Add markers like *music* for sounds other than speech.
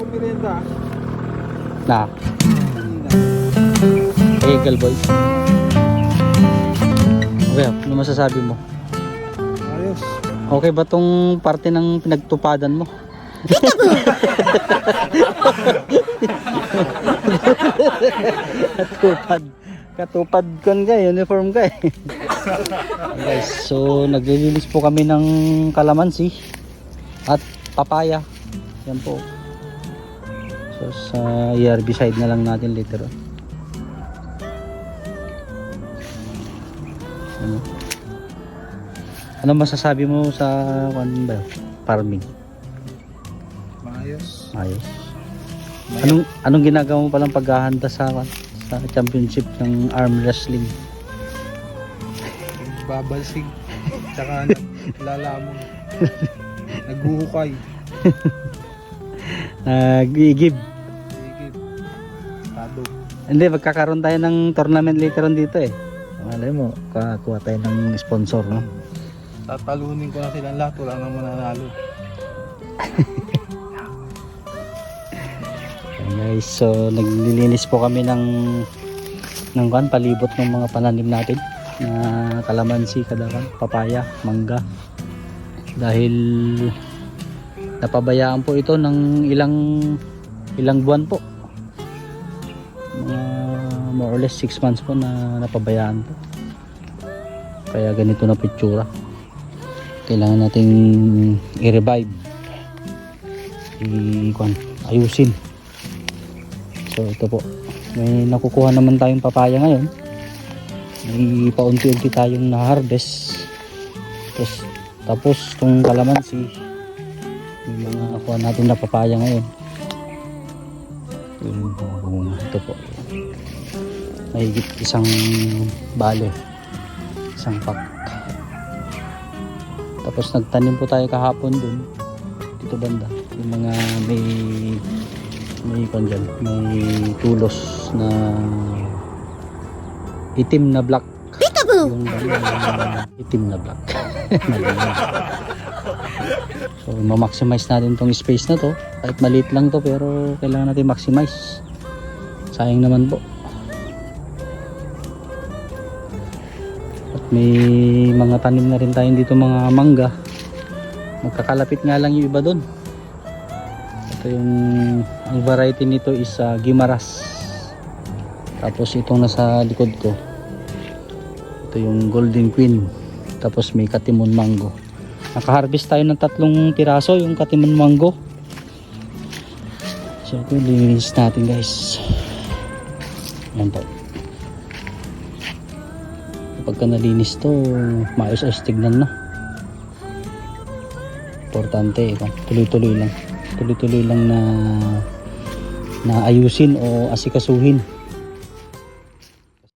akong merienda. Na. Eagle Boy. Okay, ano masasabi mo? Ayos. Okay ba tong parte ng pinagtupadan mo? Katupad. Katupad kon ka, uniform ka eh. guys, so naglilinis po kami ng kalamansi at papaya. Yan po. So sa ERB side na lang natin later on. Ano? Ano masasabi mo sa ano ba? Farming. Maayos. Ayos. Anong anong ginagawa mo palang paghahanda sa sa championship ng arm wrestling? Babalsig. Tsaka *laughs* lalamon. Naghuhukay. Nag-give. Sige. Tado. Hindi, magkakaroon tayo ng tournament later on dito eh. Malay mo, kakuha tayo ng sponsor, no? Tatalunin ko na silang lahat. Wala nang mananalo. *laughs* Guys, so naglilinis po kami ng ng kan palibot ng mga pananim natin na kalamansi, kadakan, papaya, mangga. Dahil napabayaan po ito ng ilang ilang buwan po. More or less 6 months po na napabayaan po. Kaya ganito na pitsura. Kailangan nating i-revive. I-kwan, ayusin. So ito po. May nakukuha naman tayong papaya ngayon. May paunti-unti tayong na-harvest. Tapos, tapos itong kalamansi. May mga nakuha natin na papaya ngayon. Yung. Ito po. Mahigit isang bale. Isang pack. Tapos nagtanim po tayo kahapon dun. Dito banda. Yung mga may may kwan dyan, may tulos na itim na black yung itim na black *laughs* so ma-maximize natin tong space na to kahit maliit lang to pero kailangan natin maximize sayang naman po at may mga tanim na rin tayo dito mga mangga. Magkakalapit nga lang yung iba doon ito yung ang variety nito is uh, Gimaras tapos itong nasa likod ko ito yung Golden Queen. Tapos may Katimun Mango. Nakaharvest tayo ng tatlong piraso yung Katimun Mango. So ito lilinis natin guys. Yan po kapag ka nalinis to maayos-ayos tignan na. Importante ito, tuloy-tuloy lang. Tuloy-tuloy lang na na ayusin o asikasuhin